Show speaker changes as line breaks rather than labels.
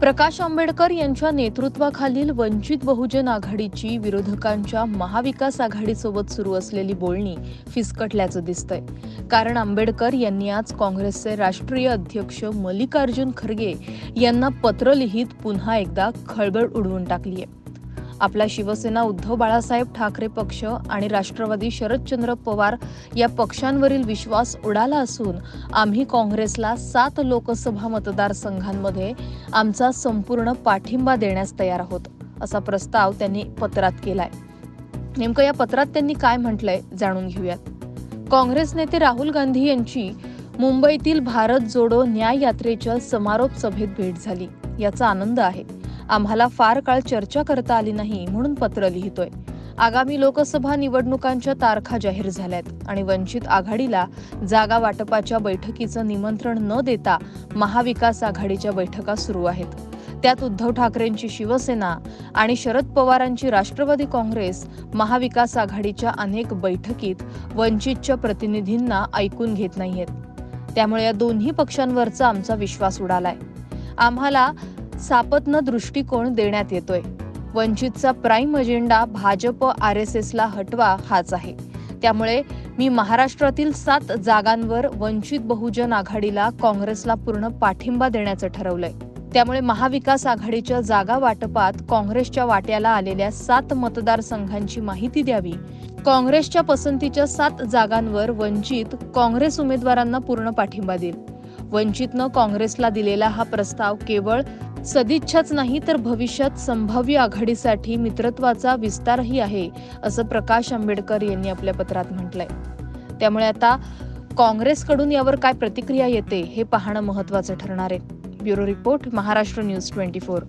प्रकाश आंबेडकर यांच्या नेतृत्वाखालील वंचित बहुजन आघाडीची विरोधकांच्या महाविकास आघाडीसोबत सुरू असलेली बोलणी फिसकटल्याचं दिसतंय. कारण आंबेडकर यांनी आज काँग्रेसचे राष्ट्रीय अध्यक्ष मल्लिकार्जुन खरगे यांना पत्र लिहित पुन्हा एकदा खळबळ उडवून टाकली आहे आपला शिवसेना उद्धव बाळासाहेब ठाकरे पक्ष आणि राष्ट्रवादी शरदचंद्र पवार या पक्षांवरील विश्वास उडाला असून आम्ही काँग्रेसला सात लोकसभा मतदारसंघांमध्ये आमचा संपूर्ण पाठिंबा देण्यास तयार आहोत असा प्रस्ताव त्यांनी पत्रात केलाय. नेमकं या पत्रात त्यांनी काय म्हटलंय जाणून घेऊयात. काँग्रेस नेते राहुल गांधी यांची मुंबईतील भारत जोडो न्याय यात्रेच्या समारोप सभेत भेट झाली याचा आनंद आहे. आम्हाला फार काळ चर्चा करता आली नाही म्हणून पत्र लिहितोय. आगामी लोकसभा निवडणुकांच्या तारखा जाहीर झाल्यात आणि वंचित आघाडीला जागा वाटपाच्या बैठकीचं निमंत्रण न देता महाविकास आघाडीच्या बैठका सुरू आहेत. त्यात उद्धव ठाकरेंची शिवसेना आणि शरद पवारांची राष्ट्रवादी काँग्रेस महाविकास आघाडीच्या अनेक बैठकीत वंचितच्या प्रतिनिधींना ऐकून घेत नाहीयेत. त्यामुळे या दोन्ही पक्षांवरचा आमचा विश्वास उडालाय. आम्हाला सापत्न दृष्टिकोन देण्यात येतोय. वंचितचा prime agenda Bhajap R S एसला हटवा हाच आहे. त्यामुळे मी महाराष्ट्रातील सात जागांवर वंचित बहुजन आघाडीला काँग्रेसला पूर्ण पाठिंबा देण्याचं ठरवलंय. त्यामुळे महाविकास आघाडीच्या जागा वाटपात काँग्रेसच्या वाट्याला आलेल्या सात मतदारसंघांची माहिती द्यावी. काँग्रेसच्या पसंतीच्या सात जागांवर वंचित काँग्रेस उमेदवारांना पूर्ण पाठिंबा देईल. वंचितनं काँग्रेसला दिलेला हा प्रस्ताव केवळ सदिच्छाच नाही तर भविष्यात संभाव्य आघाडीसाठी मित्रत्वाचा विस्तारही आहे असं प्रकाश आंबेडकर यांनी आपल्या पत्रात म्हटलंय. त्यामुळे आता काँग्रेसकडून यावर काय प्रतिक्रिया येते हे पाहणं महत्वाचं ठरणार आहे. Bureau report Maharashtra news twenty four.